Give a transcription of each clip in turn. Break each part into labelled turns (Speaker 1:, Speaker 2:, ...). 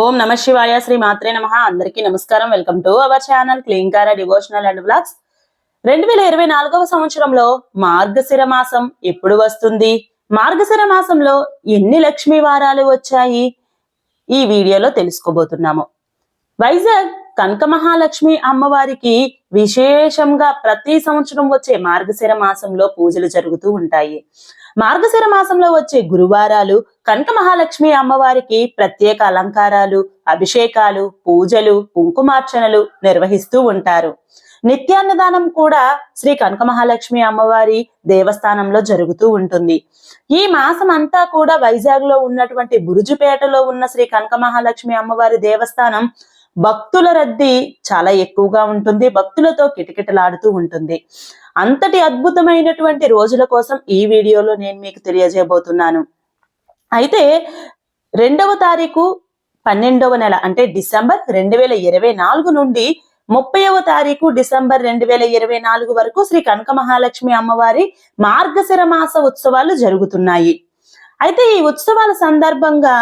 Speaker 1: ఓం నమ శివాయ శ్రీ మాత్రే నమ. అందరికీ నమస్కారం. Welcome to our channel Klinkara devotional and blogs రెండు వేల ఇరవై నాలుగవ సంవత్సరంలో మార్గశిర మాసం ఎప్పుడు వస్తుంది? మార్గశిర మాసంలో ఎన్ని లక్ష్మీ వారాలు వచ్చాయి? ఈ వీడియోలో తెలుసుకోబోతున్నాము. వైజాగ్ కనక మహాలక్ష్మి అమ్మవారికి విశేషంగా ప్రతి సంవత్సరం వచ్చే మార్గశిర మాసంలో పూజలు జరుగుతూ ఉంటాయి. మార్గశిర మాసంలో వచ్చే గురువారాలు కనక మహాలక్ష్మి అమ్మవారికి ప్రత్యేక అలంకారాలు అభిషేకాలు పూజలు కుంకుమార్చనలు నిర్వహిస్తూ ఉంటారు. నిత్యాన్నదానం కూడా శ్రీ కనక మహాలక్ష్మి అమ్మవారి దేవస్థానంలో జరుగుతూ ఉంటుంది. ఈ మాసం అంతా కూడా వైజాగ్లో ఉన్నటువంటి బురుజుపేటలో ఉన్న శ్రీ కనక మహాలక్ష్మి అమ్మవారి దేవస్థానం భక్తుల రద్దీ చాలా ఎక్కువగా ఉంటుంది. భక్తులతో కిటకిటలాడుతూ ఉంటుంది. అంతటి అద్భుతమైనటువంటి రోజుల కోసం ఈ వీడియోలో నేను మీకు తెలియజేయబోతున్నాను. అయితే రెండవ తారీఖు పన్నెండవ నెల అంటే డిసెంబర్ రెండు వేల ఇరవై నాలుగు నుండి ముప్పైవ తారీఖు డిసెంబర్ రెండు వేల ఇరవై నాలుగు వరకు శ్రీ కనక మహాలక్ష్మి అమ్మవారి మార్గశిర మాస ఉత్సవాలు జరుగుతున్నాయి. అయితే ఈ ఉత్సవాల సందర్భంగా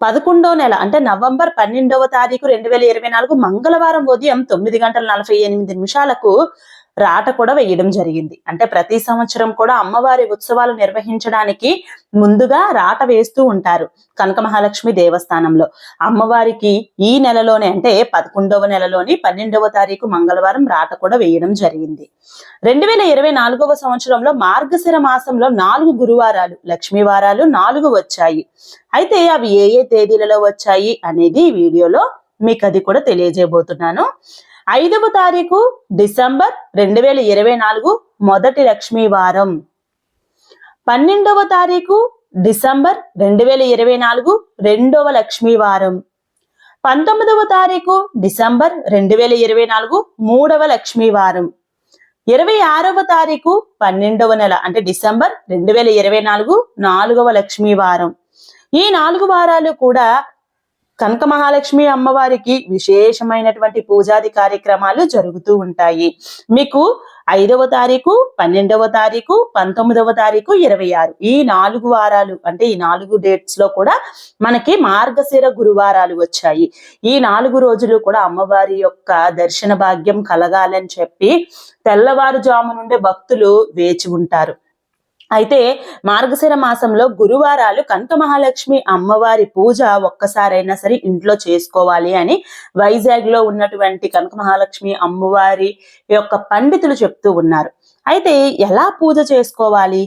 Speaker 1: పదకొండో నెల అంటే నవంబర్ పన్నెండవ తారీఖు రెండు వేల ఇరవై నాలుగు మంగళవారం ఉదయం తొమ్మిది గంటల నలభై ఎనిమిది నిమిషాలకు రాట కూడా వేయడం జరిగింది. అంటే ప్రతి సంవత్సరం కూడా అమ్మవారి ఉత్సవాలు నిర్వహించడానికి ముందుగా రాట వేస్తూ ఉంటారు కనక మహాలక్ష్మి దేవస్థానంలో. అమ్మవారికి ఈ నెలలోనే అంటే పదకొండవ నెలలోని పన్నెండవ తారీఖు మంగళవారం రాట కూడా వేయడం జరిగింది. రెండు వేల ఇరవై నాలుగవ సంవత్సరంలో మార్గశిర మాసంలో నాలుగు గురువారాలు లక్ష్మీ వారాలు నాలుగు వచ్చాయి. అయితే అవి ఏ ఏ తేదీలలో వచ్చాయి అనేది ఈ వీడియోలో మీకు అది కూడా తెలియజేయబోతున్నాను. ఐదవ తారీఖు డిసెంబర్ రెండు వేల ఇరవై నాలుగు మొదటి లక్ష్మీ వారం పన్నెండవ తారీఖు డిసెంబర్ రెండు వేల ఇరవై నాలుగు రెండవ లక్ష్మీ వారం పంతొమ్మిదవ తారీఖు డిసెంబర్ రెండు వేల ఇరవై నాలుగు మూడవ లక్ష్మీ వారం ఇరవై ఆరవ తారీఖు పన్నెండవ నెల అంటే డిసెంబర్ రెండు వేల ఇరవై నాలుగు నాలుగవ లక్ష్మీ వారం ఈ నాలుగు వారాలు కూడా కనక మహాలక్ష్మి అమ్మవారికి విశేషమైనటువంటి పూజాది కార్యక్రమాలు జరుగుతూ ఉంటాయి. మీకు ఐదవ తారీఖు పన్నెండవ తారీఖు పంతొమ్మిదవ తారీఖు ఇరవై ఆరు. ఈ నాలుగు వారాలు అంటే ఈ నాలుగు డేట్స్లో కూడా మనకి మార్గశిర గురువారాలు వచ్చాయి. ఈ నాలుగు రోజులు కూడా అమ్మవారి యొక్క దర్శన భాగ్యం కలగాలని చెప్పి తెల్లవారుజాము నుండి భక్తులు వేచి ఉంటారు. అయితే మార్గశిర మాసంలో గురువారాలు కనక మహాలక్ష్మి అమ్మవారి పూజ ఒక్కసారైనా సరే ఇంట్లో చేసుకోవాలి అని వైజాగ్లో ఉన్నటువంటి కనక మహాలక్ష్మి అమ్మవారి యొక్క పండితులు చెప్తూ ఉన్నారు. అయితే ఎలా పూజ చేసుకోవాలి?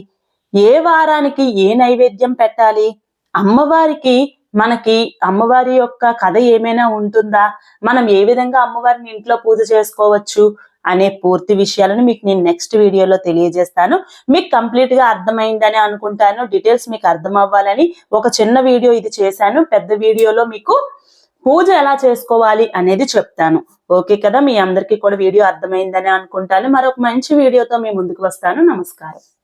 Speaker 1: ఏ వారానికి ఏ నైవేద్యం పెట్టాలి? అమ్మవారికి మనకి అమ్మవారి యొక్క కథ ఏమైనా ఉంటుందా? మనం ఏ విధంగా అమ్మవారిని ఇంట్లో పూజ చేసుకోవచ్చు? అనే పూర్తి విషయాలను మీకు నేను నెక్స్ట్ వీడియోలో తెలియజేస్తాను. మీకు కంప్లీట్గా అర్థమైందని అనుకుంటాను. డీటెయిల్స్ మీకు అర్థం అవ్వాలని ఒక చిన్న వీడియో ఇది చేశాను. పెద్ద వీడియోలో మీకు పూజ ఎలా చేసుకోవాలి అనేది చెప్తాను. ఓకే కదా? మీ అందరికీ కూడా వీడియో అర్థమైందని అనుకుంటాను. మరొక మంచి వీడియోతో మీ ముందుకు వస్తాను. నమస్కారం.